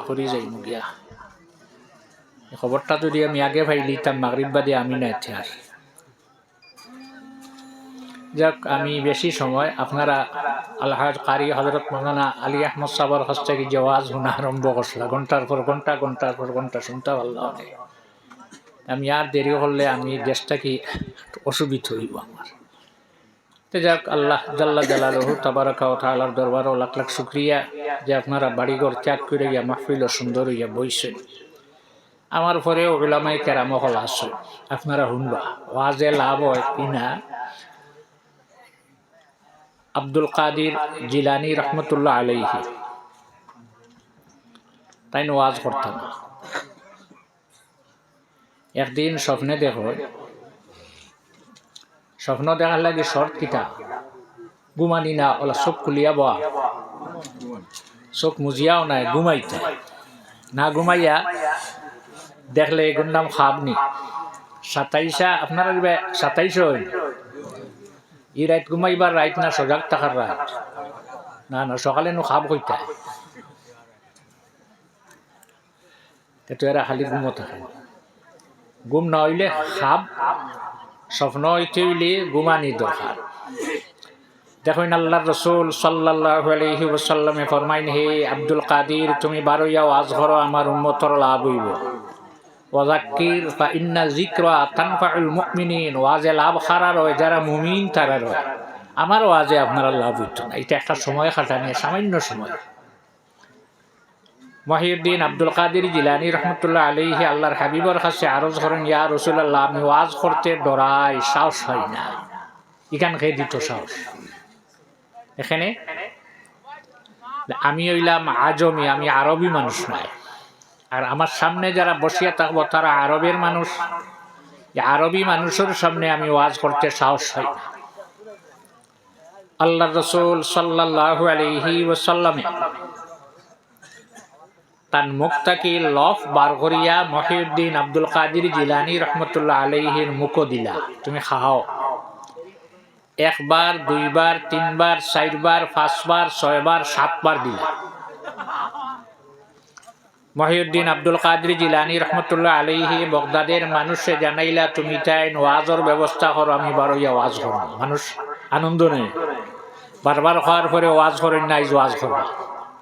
করি যাই গিয়া খবরটা যদি আমি আগে ভাই লিতাম মাগরিব বাদে আমি না আর যাক, আমি বেশি সময় আপনারা আল্লাহাজ কারি হজরত মৌলানা আলী আহমদ সাবর কাছ থেকে যে ওয়াজ শোনা আরম্ভ করছিল ঘণ্টার পর ঘণ্টা ঘণ্টার পর ঘণ্টা শুনতে পারলাম আমি আর দেরি হলে আমি দেশটাকে অসুবিধা হইব আমার তো যাক, আল্লাহ জাল্লা জালালহু তাবারাকা ও তাআলার দরবার ও লাখ লাখ শুক্রিয়া যে আপনারা বাড়িঘর ত্যাগ করে গিয়া মাহফিল সুন্দর হইয়া বইছেন। আমার পরে ওলামাই কেরামহল আছে আপনারা শুনবা, ওয়াজে লাভ হয় কিনা আব্দুল কাদির জিলানি রহমতুল্লাহ আলাইহি। তাই ওয়াজ করতাম। একদিন স্বপ্নে দেখো স্বপ্ন দেখার লাগে শর্ট কিতা ঘুমানি না, ওলা চোখ খুলিয়া বয়া চোখ মুজিয়াও নাই, ঘুমাইতে। না ঘুমাইয়া দেখলে এগুর নাম খাবনি সাতাইশা, আপনারা সাতাইশ হইল ই রাইত ঘুমাইবার রাইত না সজাগ থাকার রাইত। না না, সকালে নো খাব কইতা। কিন্তু এরা খালি ঘুমো থাকে। ঘুম না হইলে খাব স্বপ্ন হইতে হইলে ঘুমানি দরকার দেখুন আল্লাহ রসুল সাল্লাহ আলহি ওসাল্লামে ফরমাইন, হে আব্দুল কাদির, তুমি বারোইয়া ওয়াজ করো, আমার উন্মতর লাভ হইব। ওয়াজাক্কির বা ইন্না জিক্রা তানফাউল মুমিনিন, ওয়াজে লাভ খারার হয় যারা মুমিন তারা রয়। আমার ওয়াজে আপনারা লাভ হইতো না। এটা একটা সময় খাটানি সামান্য সময়। মহিউদ্দিন আব্দুল কাদির জিলানি রহমতুল্লাহ আলহি আল্লাহর হাবিবর কাছে আরজ করেন, ইয়া রসুল্লাহ আমি ওয়াজ করতে ডরাই, সাহস হয় না। এখান খেয়ে দিত সাহস। এখানে, আমি হইলাম আজমি, আমি আরবি মানুষ নয়। আর আমার সামনে যারা বসিয়া থাকব, তারা আরবের মানুষ। আরবি মানুষের সামনে আমি ওয়াজ করতে সাহস হয় না। আল্লাহ রসুল সাল্লাহ আলহি ওসাল্লামে তার মুখটাকে লফ বার করিয়া মহিউদ্দিন আব্দুল কাদির জিলানি রহমতুল্লাহ আলহির মুখ দিলা। তুমি খাও। একবার, দুইবার, তিনবার, চারবার, পাঁচবার, ছয়বার, সাতবার দিলা। মহিউদ্দিন আব্দুল কাদির জিলানি রহমতুল্লাহ আলহি বগদাদের মানুষে জানাইলা, তুমি তাই ওয়াজর ব্যবস্থা করো, আমি বারোইয়া ওয়াজ করো মানুষ আনন্দ নেই বারবার খাওয়ার পরে ওয়াজ করেন নাই ওয়াজ করবা।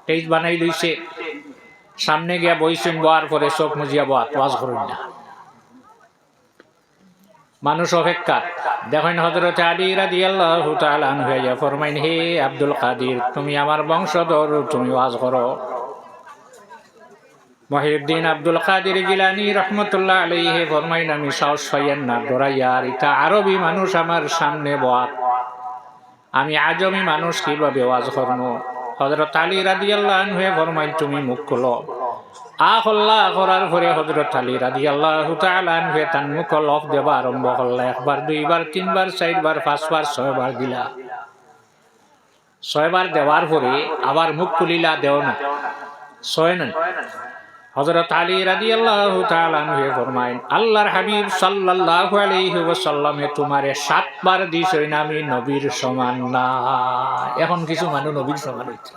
তেইশ বানাই লইছে। সামনে গিয়া বইছেন বোয়ার পরে চোখ মুজিয়া বোয়া, ওয়াজ করেন না। মানুষ অপেক্ষা দেখেন হজরত আলী রাদি আল্লাহ হইয়া ফরমাইন, হে আব্দুল কাদির, তুমি আমার বংশধর, তুমি ওয়াজ করো। মহিউদ্দিন আব্দুল কাদির গিলানি রহমতুল্লাহ আলহে ফরমাইন, আমি সাহস পাইয়েন না ডরাইয়ার ইটা আরবি মানুষ আমার সামনে বয়াত আমি আজমি মানুষ, কীভাবে ওয়াজ করব হজরত আলী রাদি আল্লাহ হয়ে ফরমাইন, তুমি মুখ খোলো। আহল্লা করার পরে হজরত আলী রাজি আল্লাহ হয়ে তান মুখ লফ দেবা আরম্ভ করলা, একবার, দুইবার, তিনবার, চারবার, পাঁচবার, ছয়বার দিলা। ছয়বার দেওয়ার পরে আবার মুখ খুলিলা, দেও না। ছয় নয়। হজরত আলী রাদি আল্লাহ হয়ে ফরমাইন আল্লাহর হাবিব সাল্লাহ আলাইহি ওয়াসাল্লামে তোমারে সাতবার দিছ না আমি নবীর সমান না। এখন কিছু মানুষ নবীর সমান হইছে।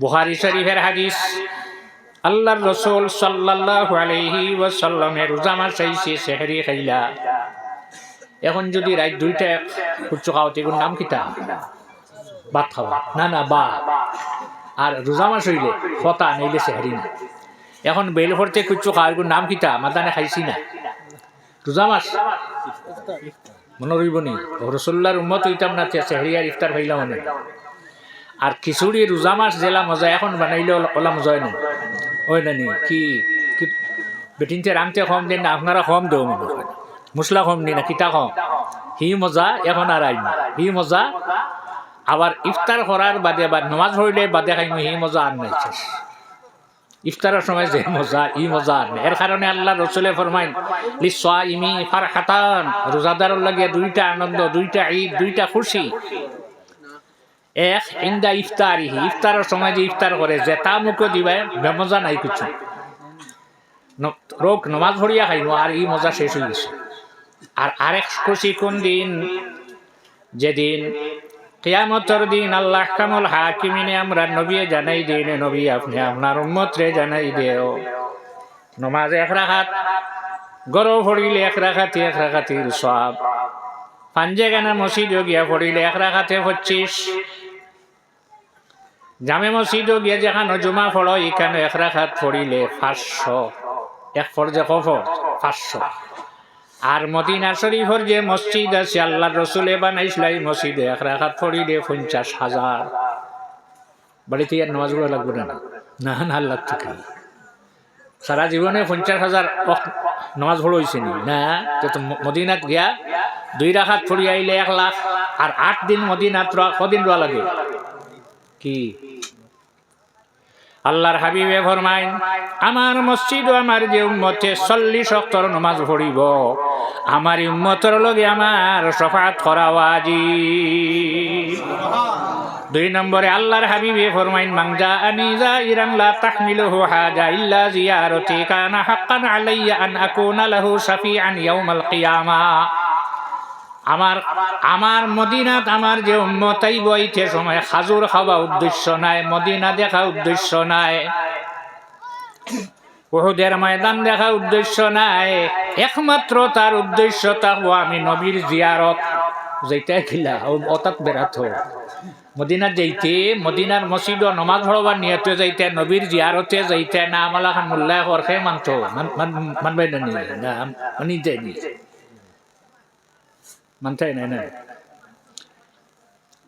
বুহারি শরীফের হাদিস, আল্লাহর রসুল সাল্লাহ আলাইহি ওয়াসাল্লামের রোজা মাস আইছে সেহরি খাইলা। এখন যদি রাত দুইটা খুচু খাও তেগুর নাম কিতা ভাত খাওয়া। না না বা আর রোজা মাস হইলে ফতা নইলে সেহারি না এখন বেল ভরতে কুচ্ছু খাওয়ার নাম কিতা? মাদানে খাইছি না। রোজা মাস মনে রইব নি? রসুল্লার উম্মত হইতাম না সেহারি আর ইফতার খাইলাম মনে আর খিচুড়ি, রোজা মাস জেলা মজা এখন বানাইলে ওলা মজাই নেই ওই নানি কি বেটিনতে রামতে কম দিন না, আপনারা কম দেও মনে মশলা কম নি না, কিতা কম হি মজা এখন আর আইন হি মজা আবার ইফতার করার বাদে বা নমাজ হইলে বাদে খাইমু হি মজা আর নাই। ইফতারের সময় যে মজা ই মজা আর এর কারণে আল্লাহ রসুলে ফরমাইন ইমি ফার খাতান রোজাদারের লাগে দুইটা আনন্দ, দুইটা ঈদ, দুইটা খুশি। এক, ইন্দা ইফতারিহি। ইফতারের সময় যে ইফতার করে, যে তা মুখে দিবে, বেমজা নাই কিছু। রোগ নমাজ ভরিয়া খাইব আর ই মজা শেষ হয়ে গেছে। আর আরেক খুশি কোন দিন? যেদিন কিয়ামতর দিন আল্লাহ কামল হাকিমিনে আমরা নবী জানাই দিন নবী, আপনি আপনার উম্মতরে জানাই দেও। নমাজ এক রাখাত, গরো পড়িলে এক রাখাতি, এক রাখাতির সব পাঞ্জে গানা মসজিদ গিয়া পড়িলে এক রাখাতে পঁচিশ। জামে মসজিদ গিয়া যেখানে জুমা পড়ো এখানে এক রাখাত পড়িলে পাঁচশো। এক ফরজে কফ, পাঁচশো। আর মদিনা শরীফর যে মসজিদ আছে, আল্লাহ রসুলে বানাইছিল, এই মসজিদে এক রাখাত পড়িলে পঞ্চাশ হাজার। বাড়িতে আর নামাজগুলো লাগবে না? না না লাগতো কি? সারা জীবনে পঞ্চাশ হাজার নামাজ পড়ো হয়েছে নি? না, তো মদিনাত গিয়া দুই রাখাত পড়ি আইলে এক লাখ, আর আট দিন মদিনাত কদিন রোয়া লাগে? কি? আল্লাহর হাবিবে ফরমাইন, আমার মসজিদ আমার যে উম্মতে চল্লিশ অক্টর নমাজ পড়িব, আমার উম্মতর লগে আমার সফাত করা আজি দুই নম্বরে আল্লাহর হাবিবে ফরমাইন মাংজা আনিজা ইরান লা তাহমিলুহু হাজা ইল্লা জিয়ারতি, কানা হাক্কান আলাইয়া আন আকুনা লাহু শাফিআন ইয়াউমাল কিয়ামা। আমার আমার মদিনাত আমার যে উম্মতাই বইতে সময় খাজুর খাওয়া উদ্দেশ্য নাই, মদিনা দেখা উদ্দেশ্য নাই। বহুদের ময়দান দেখা উদ্দেশ্য নাই। একমাত্র তার উদ্দেশ্য থাকব আমি নবীর জিয়ারত। যেটা খিলা অতাত বেড়াত মদিনার যাইতে, মদিনার মসজিদ নমাজ পড়বার নিয়তে যাইতে, নবীর জিয়ারতে যাইতে, না আমালা খান মোল্লা করখে মানত মানবাই না না, মানি যায়নি মানতে নাই না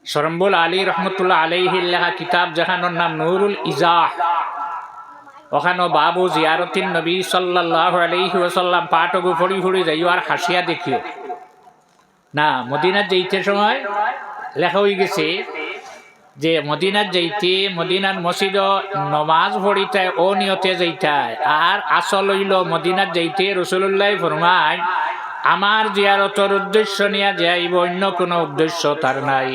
সরম্বুল আলী রহমতুল্লাহ আলাইহি লেখা কিতাব যেখানোর নাম নুরুল ইজাহ। ওখানো বাবু জিয়ারতিন নবী সাল্লাহ আলাইহি ওসাল্লাম পাটগু ফড়ি ফড়ি যাইও আর হাসিয়া দেখিও। না, মদিনার যাইতে সময় লেখা হয়ে গেছে যে মদিনার যাইতে, মদিনার মসজিদ নমাজ পড়িতে ও নিয়তে যাইতায়। আর আসল হইল মদিনার যাইতে রসুল্লাহ ফরমায় আমার জিয়ারতর উদ্দেশ্য নিয়ে যাইব অন্য কোনো উদ্দেশ্য তার নাই।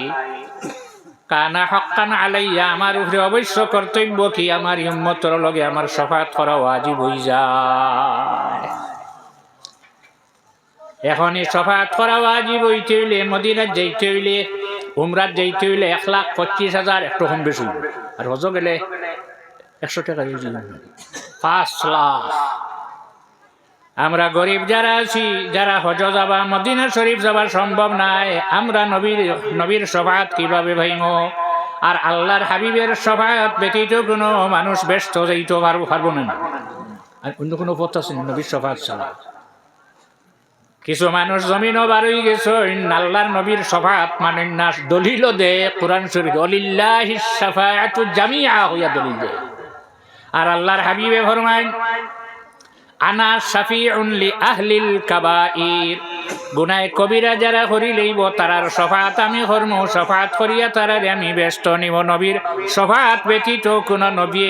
কানা হকান আলাইয়া, আমার উপরে অবশ্য কর্তব্য কি? আমার হিম্মতর লগে আমার সফাত করা ওয়াজিব হই যায়। এখন এই সফাত করা ওয়াজিব হইতে হইলে মদিনার যাইতে হইলে, উমরাত যাইতে হইলে এক লাখ পঁচিশ হাজার একটু কম বেশি। আর হজ গেলে একশো টাকা পাঁচ লাখ। আমরা গরিব যারা আছি, যারা হজ যাবা, মদিনা শরীফ যাবার সম্ভব নাই, আমরা নবীর নবীর সভাত কীভাবে ভাইম আর আল্লাহর হাবিবের সভাত ব্যতীত কোনো মানুষ ব্যস্ত যাইতে পারব পারব না আর অন্য কোনো পথ আছে নবীর সভাত ছাড়া? কিছু মানুষ জমিনও বারই গেছে আল্লাহর নবীর সভাত মানে না দলিল দে, কোরআন শরীফ, অলিল্লাহি সাফায়াতু জামিআ হইয়া দলিল দে। আর আল্লাহর হাবিবে ফরমাইন আনা শাফিউন লি আহলিল কাবাইর। গুনায় কবিরা যারা করি লইব, তারার সফাত আমি হরম সফাত করিয়া তারারে আমি ব্যস্ত নিব নবীর। সফাত ব্যতীত কোন নবী।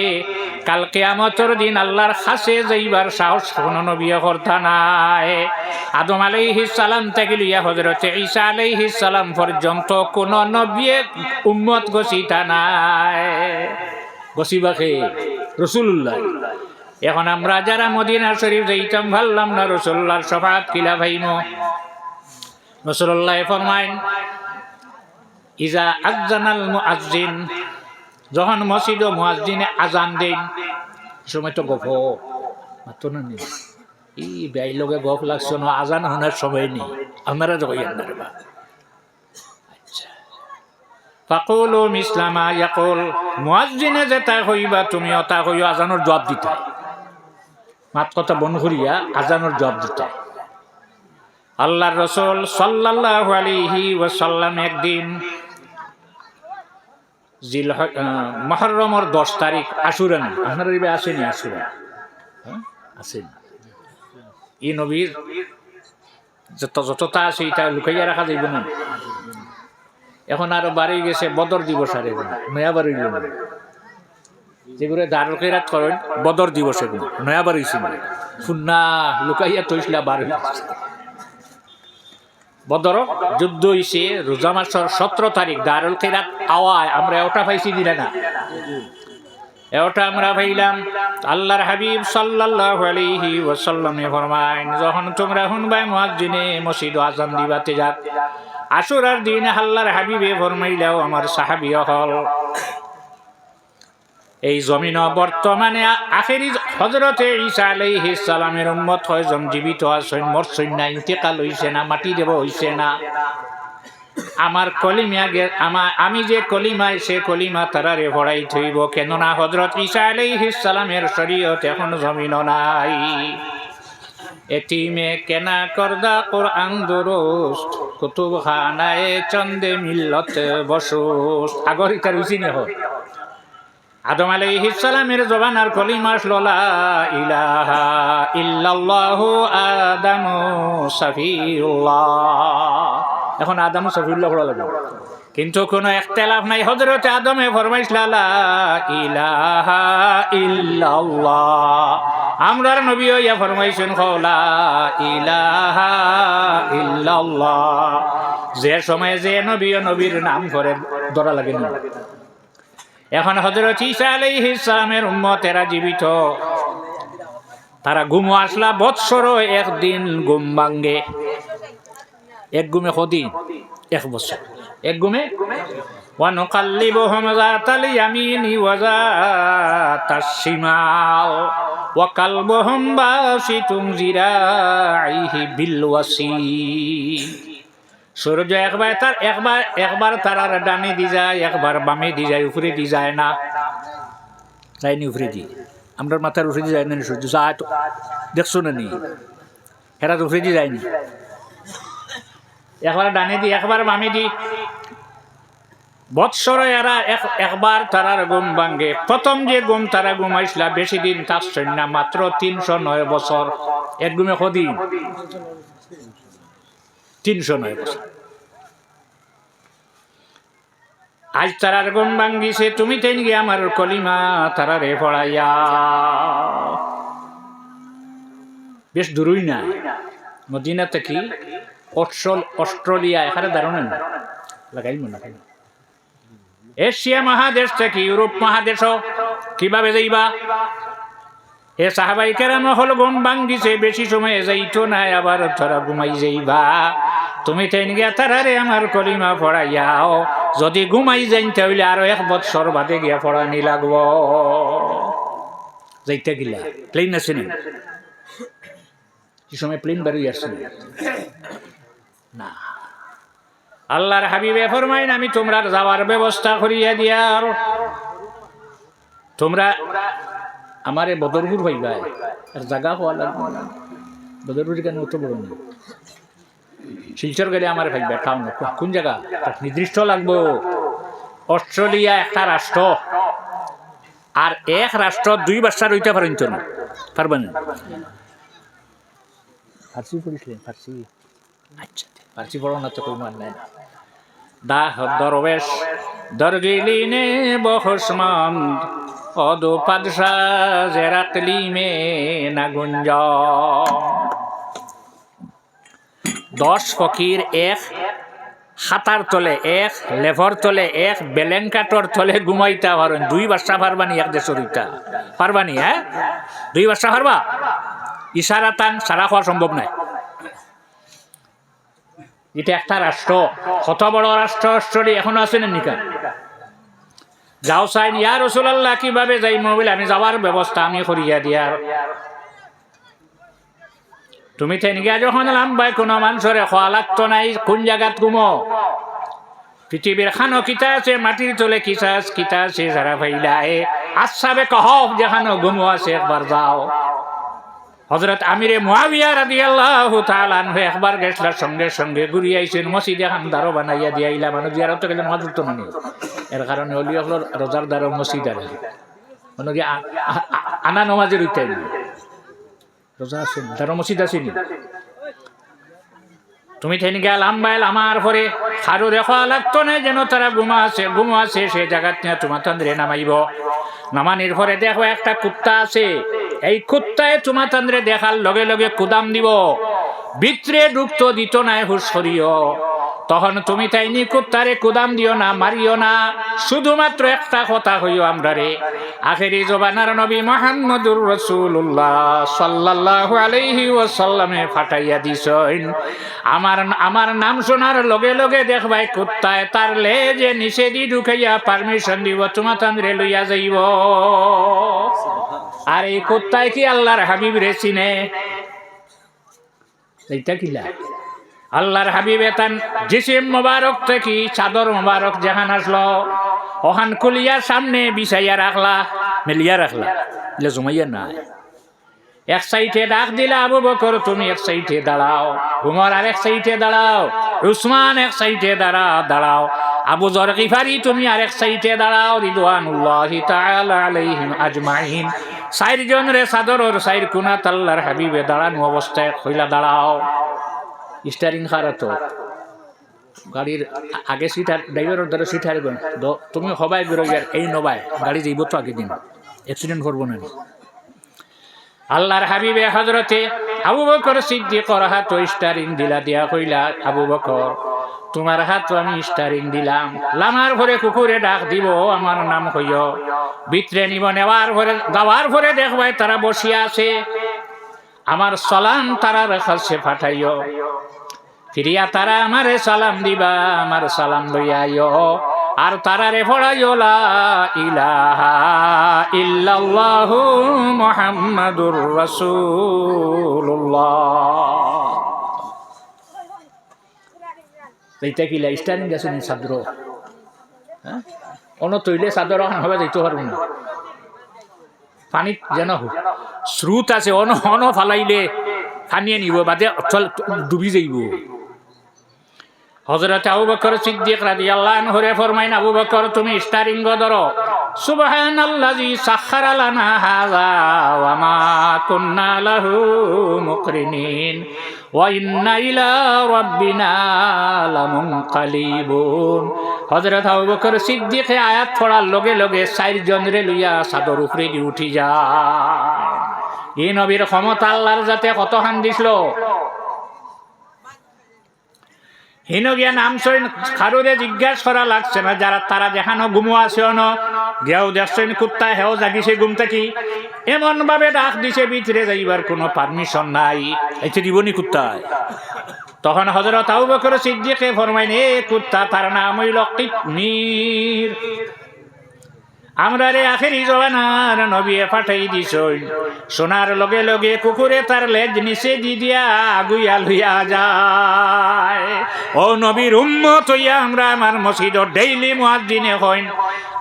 কাল কেয়ামতর দিন আল্লাহর খাসে যাইবার সাহস কোন নবী করতা নাই। আদম আলাইহিস সালাম থেকে লইয়া হজরতে ঈসা আলাইহিস সালাম পর্যন্ত কোন নবী উম্মত গছিতা নাই। গছিবাকে রসুল্লাহ এখন আমরা যারা মদিনা শরীফ যাইতাম ভাল্লাম না রসুল্লাহর সফাত কিলা ভাইম। রসুল্লাহ ফরমাইন ইজা আজানাল মুআজ্জিন যখন মসজিদ ও মুআজ্জিনে আজান দেন সময় তো গপ মাত্র না নেই ই ব্যয় লগে গপ লাগছে না, আজান হওয়ার সময় নেই। আপনারা তো কইয়া না বা ফাকুলু মিসলামা ইয়াকুল, মুআজ্জিনে যেটা কইবা তুমি অতা কইও আজানের জবাব দিতা মাত কথা বন করিয়া আজানোর জবাব দিতে। আল্লাহর রসুল সাল্লাল্লাহু আলাইহি ওয়াসাল্লাম একদিন জিল মহরমর দশ তারিখ আশুরা না আপনার এবার আসেনি আশুরা হ্যাঁ? আসেন। ই নবীর যত যতটা আছে এটা লুকাইয়া রাখা যাইব না। এখন আরও বাড়ি গেছে, বদর দিবস আর। নয়া বাড়ি যেগুলো দারকেরাত করেন, বদর দিবস এগুলো নয়া বাড়ি ছিল ফুন্না লুকাইয়া তৈসলা বার। বদর যুদ্ধ হইছে, রোজা মাসের সতেরো তারিখ, দারুল কেরাত আওয়ায়। আমরা ওটা পাইছি দিলে না ওটা আমরা ভাইলাম আল্লাহর হাবিব সাল্লাল্লাহু আলাইহি ওয়াসাল্লামে ফরমাইন, যখন তোমরা শুনবাই মুয়াজ্জিনে মসজিদ আজান দিবাতে যাক আশুরার দিন হাল্লার হাবিবে ফরমাইলেও আমার সাহাবি হল এই জমিন বর্তমানে আখেরি হজরতে ঈসা আলাইহিস সালামের উম্মত হয়জন জীবিত আছেন, মরছেন না, ইন্তেকাল হইছে না, মাটি দেব হইছে না। আমার কলিমা গে- আমা আমি যে কলিমায়, সে কলিমা তারারে ভরাই থইব, কেননা হজরত ঈসা আলাইহিস সালামের শরীয়ত এখন জমিন নাই। এটিমে কেনা করদা কোরআন দুরুস্ত কুতুব খানায় চন্দে মিল্লত বসুস আগর ইতার উচিনি হয় আদম আলাইহিস সালামের জবানার কলিমা আসলোলা ইলাহা ইল্লাল্লাহু আদামু সাফিউল্লাহ। এখন আদামু সাফিউল্লাহ পড়া লাগবে। কিন্তু কোনো একতেলাফ নাই। হজরতে আদমে ফরমাইছিল লা ইলাহা ইল্লাল্লাহ। আমরার নবী ইয়া ফরমাইছেন খোলা ইলাহা ইল্লাল্লাহ। যে সময় যে নবী নবীর নাম করে ধরা লাগে না এখন হজরত ঈসা আলাইহিস সালামের উম্মতেরা জীবিত তারা ঘুম আসলা বৎসর একদিন ঘুম ভাঙ্গে এক ঘুমে কদিন এক বছর এক ঘুমে ونقلبهم ذات اليمين وذات الشمال وقلبهم باسط ذراعيه بالوسيل সূর্য একবার তার একবার একবার তারার ডানে দি যায়, একবার বামে দি যায়, উপরে দি যায় না। যায়নি উপরে দি। আমরা মাথার উপরে দি যায় না সূর্য। যায় তো দেখছ না নি? হেরা তো উপরে দি যায়নি একবার ডানে দি, একবার বামে দি। বৎসর এরা এক একবার তারার ঘুম ভাঙ্গে প্রথম যে ঘুম তারা ঘুমাইছিল, বেশি দিন থাকছেন না মাত্র তিনশো নয় বছর। এক ঘুমে কদিন? তিনশো নয় বছর। আজ তারার গম ভাঙ্গিছে, তুমি তেন গিয়ে আমার কলিমা, তারারে পড়াইয়া বেশ দূরই না। মদিনা থেকে অস্ট্রল অস্ট্রেলিয়া এখানে দাঁড়ানো না? লাগাই মনে হয়। এশিয়া মহাদেশ থেকে ইউরোপ মহাদেশও কীভাবে যাইবা? এ সাহাবাই কেরাম হল গম ভাঙ্গিছে, বেশি সময় যাইতো না আবার তোরা ঘুমাই যাইবা। তুমি তেন গিয়া তারারে আমার কলিমা পড়াইয়াও যদি ঘুমাই যাইন তাহলে আরও এক বছর বাদে গিয়া পড়ানি লাগব যাইতে গিলা। প্লেন আছে নি? কি সময় প্লেন বেরিয়ে আসছে না। আল্লাহর হাবিবে ফরমাইন আমি তোমরা যাওয়ার ব্যবস্থা করিয়া দিয়ার তোমরা আমারে বদরপুর হইবা আর জাগা হওয়া লাগবে। বদরপুর কেন অত বড় না শিলচর গেলে আমার ভাইবা টাউন কোন জায়গা? নির্দিষ্ট লাগবো। অস্ট্রেলিয়া একটা রাষ্ট্র আর এক রাষ্ট্র দুই বাচ্চা রইতে পারেন তো না। পারবেন? ফার্সি পড়িছিলেন ফার্সি। আচ্ছা ফার্সি পড়ো না তো কই মান নাই। দাহ দরবেশ দরগিলিনে বহসমান অদো পাদশা দশ এক হাতার তলে এক, লেভর তলে এক, বেলেঙ্কাটর তলে ঘুমাইতা পারেন দুই বাচ্চা পারবানি এক দেশের ইটা পারবানি হ্যাঁ? দুই বাচ্চা পারবা? ইশারা টান সারা হওয়া সম্ভব নাই। এটা একটা রাষ্ট্র। কত বড় রাষ্ট্র অস্ট্রেলিয়া? এখনও আছে না নিকা? যাও চাইন ইয়া রসুলাল্লাহ, কীভাবে যাই মোবাইল আমি যাওয়ার ব্যবস্থা আমি করিয়া দিয়ার। তুমি তেনগিয়া যখন লাম্বাই কোনো মানুষরে খোয়া লাগতো নাই, কোন জায়গাত ঘুমো? পৃথিবীর খানো কিতা আছে, মাটির তলে কিতা আছে কিতা আছে, যারা ভাইলাই আসাবে কহ, যেখানো ঘুমো আছে, একবার যাও। হজরত আমিরে মুয়াবিয়া রাদিয়াল্লাহু তাআলা আনহু একবার গেছলার সঙ্গে সঙ্গে ঘুরি আইছেন, মসজিদ দারো বানাইয়া দিয়া ইলা মানুষ জিয়ারত গেলে নামাজ পড়তো না নি। এর কারণে অলি হলো রোজার দারো মসজিদ আর মানে আনা নমাজের উঠতে রোজা মসজিদ আসেনি। তুমি থেন গেল আম্বাইল আমার পরে। খারু দেখা, লাগতো না যেন তারা ঘুমা আছে ঘুমো আছে সে জায়গাত নিয়ে তোমার তন্দ্রে নামাইব। নামানির পরে দেখো, একটা কুত্তা আছে। এই কুত্তায় তোমার তন্দ্রে দেখার লগে লগে কুদাম দিব। ভিতরে ঢুকতো দিত নাই হুসরিও তখন তুমি তাইনি কুত্তারে কুদাম দিও না, মারিও না। শুধুমাত্র একটা কথা হইও আমরা রে আখেরি জবানার নবী মোহাম্মদুর রসুল্লাহ সাল্লাল্লাহু আলাইহি ওয়াসাল্লামে ফাটাইয়া দিছেন। আমার আমার নাম শোনার লগে লগে দেখবাই কুত্তায় তার লে যে নিষেধি ঢুকাইয়া পারমিশন দিব তোমা তান্দ্রে লইয়া যাইব। আর এই কুত্তায় কি আল্লাহর হাবিব রে চিনে? এইটা কিলা? আল্লাহর হাবিবে তান জিসিম মোবারক থেকে চাদর মোবারক যেখান আসলো ওখান খুলিয়া সামনে বিছাইয়া রাখলা, মেলিয়া রাখলা। এলে জমাইয়া না এক সাইডে ডাক দিলা, আবু বকর, তুমি এক সাইডে দাঁড়াও। উমর আর এক সাইডে দাঁড়াও। উসমান এক সাইডে দাঁড়া, দাঁড়াও। আবু জর গিফারি, তুমি আর এক সাইডে দাঁড়াও। রিদওয়ানুল্লাহি তাআলা আলাইহিম আজমাইন। চারজন রে সাদরর চাইর কুনাত আল্লাহর হাবিবে দাঁড়ানো অবস্থায় কইলা, দাঁড়াও। স্টারিং খারা তো গাড়ির আগে সিট আর ড্রাইভারের ধরে সিট হারবেন। তুমি হবাই বেরোয়ার এই নবাই, গাড়ি যাইব তো আগে দিন। অ্যাক্সিডেন্ট করব না আল্লাহর হাবিবে হজরতে আবু বকর সিদ্দিকর হাত স্টারিং দিলা দিয়া কইলা, আবু বকর, তোমার হাত আমি স্টারিং দিলাম। লামার ভরে কুকুরে ডাক দিব, আমার নাম হইয় বিত্রে নিব, নেওয়ার ভরে গাওয়ার ভরে দেখবাই তারা বসিয়া আছে। আমার সালাম তারা রেখাছে ফাটাইও ফিরিয়া তারা আমারে সালাম দিবা, আমার সালাম লইয়া আইও। আর তারারে ফড়াইও লা ইলাহা ইল্লাল্লাহু মুহাম্মাদুর রাসূলুল্লাহ। এইটা কি স্টারিং গেছে নি সাদ্র হ্যাঁ? অন তৈলে চাদর হবে, যাইতে পারব না। পানিত যেন হোক। স্রোত আছে, অন অন ফালাইলে ফানিয়ে নিব, বাদে ডুবি যাইব। হজরত আবু বকর সিদ্দিক রাদিয়াল্লাহু আনহু রে ফরমাইন, আবু বকর, তুমি স্টারিং ধরো। সুবহানাল্লাযী সাখখারা লানা হাযা ওয়া মা কুন্না লাহু মুকরিনিন। ওয়া ইন্না ইলা রাব্বিনা লামুনকালিবুন। হযরত আবু বকর সিদ্দিকে আয়াত পড়ার লগে লগে চারজন রে লইয়া চাদর উপরে উঠি যায়। এই নবীর ক্ষমতা আল্লাহর যাতে কত হান দিছিল? হিনগিয়া নাম সইন খারুরে জিজ্ঞাসা করা লাগছে না, যারা তারা যেখানো গুমো আছে অন, গেও দেখছেন কুত্তা হেও জাগিছে গুম থাকি। এমন ভাবে ডাক দিছে, ভিতরে যাইবার কোনো পারমিশন নাই। এতে দিবনি কুত্তায়। তখন হজরত আবু বকর সিদ্দিকে ফরমাইন এ কুত্তা, তার নাম হইল কিতমির আমরা রে আখেরি জবানার নবিয়ে পাঠাই দিছ সোনার লগে লগে কুকুরে তার লেজ নিচে দি দিয়া আগুইয়া লইয়া যায়। ও নবীর উম্মত হইয়া আমরা আমার মসজিদ ডেইলি মুয়াজ্জিনে হইন।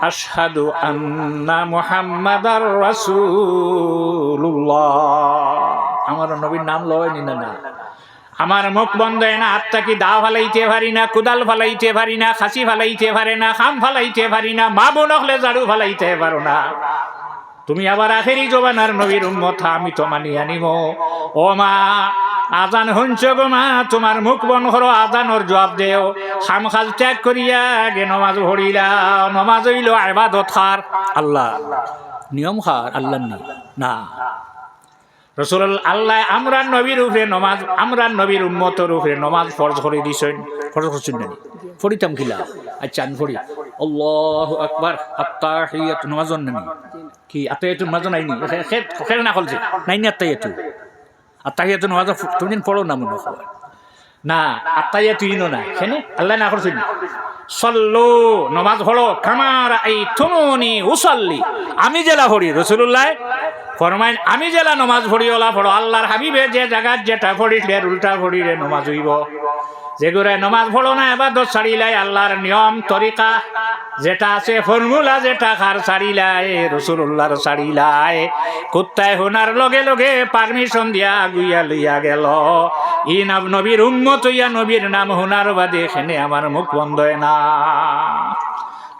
আশহাদু আন্না মুহাম্মাদার রাসূলুল্লাহ। আমার নবীর নাম লয় না না? আমার মুখ বন্ধ হয় না হাতটা কি দা ফালাইতে পারি না, কুদাল ফালাইতে পারি না, খাসি ফালাইতে পারে না, খাম ফালাইতে পারি না, মা বোন হলে ঝাড়ু ফালাইতে পারো না। তুমি আবার আখেরি জবানার নবীর উম্মত, আমি তো মানি আনিব। ও মা, আজান হঞ্চ গো মা, তোমার মুখ বন করো, আজানোর জবাব দেও। খাম খাল ত্যাগ করিয়া গে নমাজ ভরিলা নমাজ হইল আবাদত খার। আল্লাহ, নিয়ম খার আল্লাহ না। রসুল আল্লাহ আমরা নবীর উপরে নমাজ, আমরা নবীর উম্মতর উপরে নমাজ ফরজ করে দিছেন। ফরজ করছেন না? ফরিতাম কিলা? আচ্ছা আমি ফরি। আল্লাহ আকবার। আত্তাহিয়াত নমাজ নানি কি আত্তাহিয়াত নমাজ নাই নি খেল না কলছে নাই নি আত্তাহিয়াত? আত্তাহিয়াত নমাজ তুমি পড়ো না মনে হয়। না, আত্তাহিয়াত ইনো না। কেন? আল্লাহ না করছেন। সল্লো, নমাজ পড়ো কামার এই তুমনি উসল্লি। আমি জেলা পড়ি রসুল্লাহ ফরমাইন, আমি জেলা নমাজ পড়িওলা পড়ো, আল্লাহর হাবিবে যে জায়গার যেটা পড়িলে উল্টা পড়িলে নমাজ হইব। যেগুলো নমাজ পড়ো না এবার দোষ ছাড়িলাই আল্লাহর নিয়ম, তরিকা। যেটা আছে, ফর্মুলা যেটা খার ছাড়িলাই রসুল্লাহর ছাড়িলাই। কুত্তায় হোনার লগে লগে পারমিশন দিয়া গুইয়া লইয়া গেল। ই নাম নবীর উন্মত হইয়া নবীর নাম হোনার বাদে এখানে আমার মুখ বন্ধ না।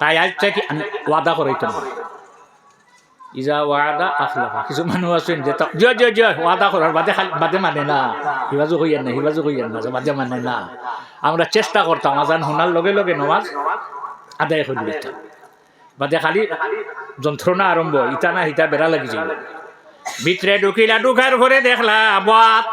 তাই আজ থেকে ওয়াদা করাইতে না ইজা ওয়াদা আখলাফা কিছু মানুহ আছে যে তাক জয় জয় জয় ওয়াদা করার বাদে খালি বাদে মানে না হিবাজু হইয়ার না হিবাজু হইয়ার না বাদে মানে না আমরা চেষ্টা করতাম আজান শোনার লগে লগে নমাজ আদায় করে দিতাম বাদে খালি যন্ত্রণা আরম্ভ ইটা না হিতা বেড়া লাগি যাইব ভিতরে ঢুকিলা ঢুকার ঘরে দেখলা বাত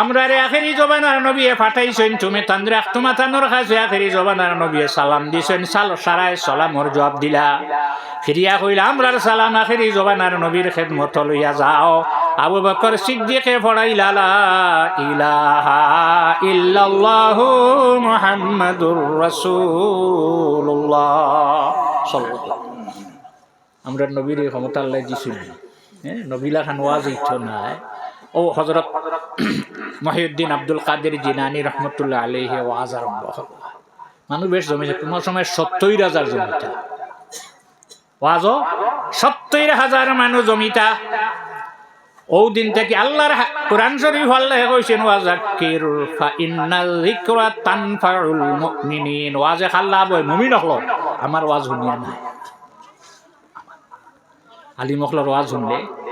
আমরা রে আখেরি জবানার নবী ফাটাইছেন, তুমি তান্দ্রে আখতুমা তানোর কাছে আখেরি জবানার নবী সালাম দিছেন, সাল সারায় সালামর জবাব দিলা। ফিরিয়া কইলা, আমরার সালাম আখেরি জবানার নবীর খেদমত লইয়া যাও। আবু বকর সিদ্দিকে পড়াইলা লা ইলাহা ইল্লাল্লাহু মুহাম্মাদুর রাসূলুল্লাহ। সাল্লাল্লাহু আমরা নবীর ক্ষমতা আল্লাহ দিছিল হ্যাঁ নবীলা খান ওয়াজ ইচ্ছ নাই। ও হজরত মহিউদ্দিন আব্দুল কাদের জিনানি রহমতুল্লাহ আলহি ওয়াজ আরম্ভ হল মানুষ বেশ জমেছে। কোনো সময় সত্তর হাজার জমিতা। ওয়াজ, সত্তর হাজার মানুষ জমিতা। ও দিন থেকে আল্লাহর হা- কোরআন শরীফ আল্লাহ কইছেন ওয়াজাক্কির ফা ইন্নাল যিকরা তানফাউল মুমিনিন। ওয়াজে খাল্লা বই মুমিন হলো। আমার ওয়াজ শুনিয়া নাই। আলী মখলার ওয়াজ শুনলে।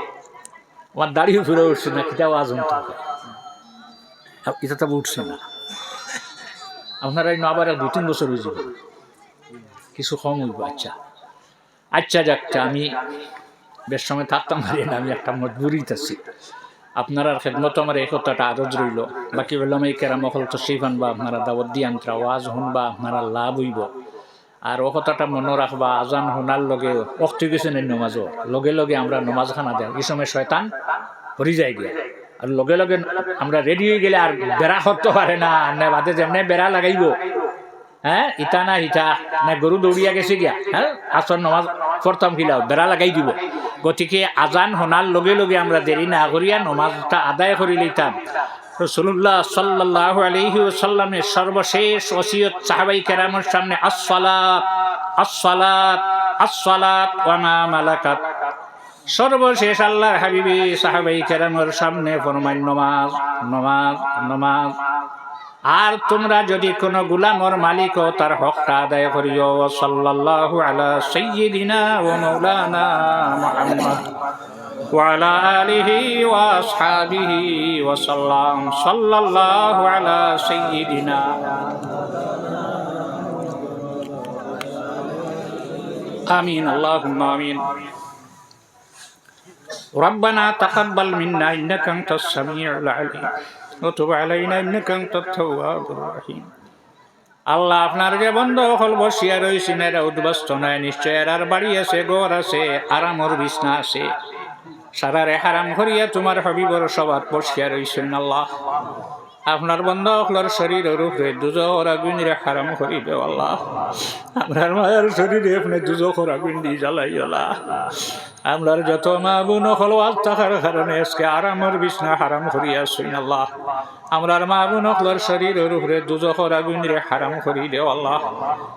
আমার দাড়িও ফিরে উঠছে না ওয়াজ শুনতে হবে এটা তো উঠছে না। আপনারা এই আবার দু তিন বছর হয়ে যাবে কিছু কম হইব আচ্ছা। আচ্ছা যাকটা আমি বেশ সময় থাকতাম পারি না আমি একটা মজবুরিত আছি আপনার খেদমত আমার এই কথাটা আরজ রইল বাকি বললাম এই কেরাম অকল তো সেই বা আপনারা দাবত দিয়ে আনতরা ওয়াজ শুনবা আপনারা লাভ হইব। আর ও কথাটা মনে রাখবা আজান শোনার লগে নেই নমাজও লগে লগে আমরা নমাজ খানা দেয় এই শয়তান হরি যায় গিয়া আর লগে লগে আমরা রেডি হয়ে গেলে আর বেড়া করতে পারে না না বাদে যেমনি বেড়া লাগাইব। হ্যাঁ ইটা না ইটা না গরু দৌড়িয়া গেছে গিয়া। হ্যাঁ আসর নমাজ পড়তাম কিলাও বেড়া লাগাই দিব। গতিকে আজান শোনার লগে লগে আমরা দেরি না করিয়া নমাজটা আদায় করে লইতাম রসুল্লাহ সাল্লাহ আলহি সাল্লামের সর্বশেষ ওসিয়ত সাহাবাই কেরামের সামনে, আসসালাত আসসালাত আসসালাত ওয়ামা মালাকাত। সর্বশেষ আল্লাহর হাবিবি সাহাবাই কেরামের সামনে ফরমাই নমাজ নমাজ নমাজ। আর তোমরা যদি কোনো গুলামর মালিক ও তার হকটা আদায় করিও, সাল্লাল্লাহু আলা সাইয়্যিদিনা ওয়া মাওলানা মুহাম্মদ। وعلى آله وأصحابه وسلم صلى الله على سيدنا آمين اللهم آمين ربنا تقبل منا إنك أنت السميع العليم وتب علينا إنك أنت التواب الرحيم আল্লাহ আপনার যে বন্ধ হল বসিয়া রয়েছেন এরা উদ্বাস্ত নয় নিশ্চয় এরার বাড়ি আছে ঘর আছে আরামর বিছনা আছে সারারে হারাম করিয়া তোমার হবিবর সবার বসিয়া রইছেন আল্লাহ। আপনার বন্ধ হলর শরীর রূপে দুজোর আগুন রে হারাম করিবে আল্লাহ। আপনার মায়ের শরীরে আপনি দুজোর আগুন দিয়ে জ্বালাই আল্লাহ আমরার যত মা বোন হল থাকার কারণে আজকে আরামর বিছনা হারাম করিয়া শুন আল্লাহ। আমরার মা বোন হলর শরীর রূপে দুজোর আগুন রে হারাম করি দেও আল্লাহ।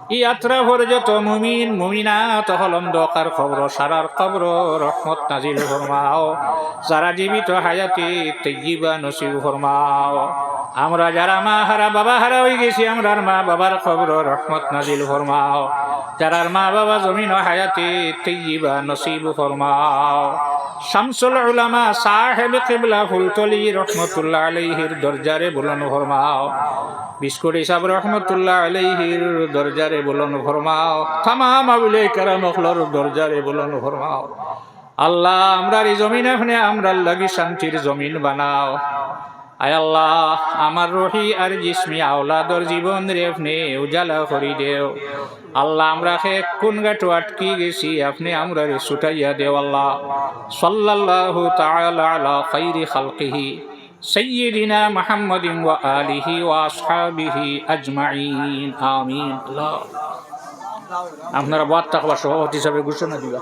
ই যাত্রা ভর যত মুমিন, মুমিনাত হলম দকার খবর, সারার খবর, রহমত নাজিল ফরমাও। যারা জীবিত হায়াতি তৈবা নসিব ফরমাও। আমরা যারা মা, হারা, বাবা, হারা হয়ে গেছি, আমরার মা, বাবার খবর, রহমত নাজিল ফরমাও। যারার মা, বাবা জমিন হায়াতি তৈবা নসিব ফরমাও। শামসুল উলামা সাহেব কিবলা ফুলতলি রহমতুল্লাহ আলাইহির দরজারে বুলন ফরমাও। বিস্কুট হিসাব রহমতুল্লাহ আলাইহির দরজারে বুলন ফরমাও। তামাম আবুলে কারামখলর দরজারে বুলন ফরমাও। আল্লাহ আমরার এই জমিন এখানে, আমরার লাগি শান্তির জমিন বানাও। আয় আল্লাহ আমার রহি আর জিসমি আওলাদর জীবন রেফনে উজালা করি দেও আল্লাহ আমরা খে কোন গাটো আটকি গেছি আপনি আমরা রে ছুটাইয়া দেও আল্লাহ সাল্লাল্লাহু তাআলা আলা খাইরি খালকিহি سيدنا محمد وآله وأصحابه أجمعين آمين الله আপনারা বাদ থাকবার সভাপতি হিসাবে ঘোষণা দিবা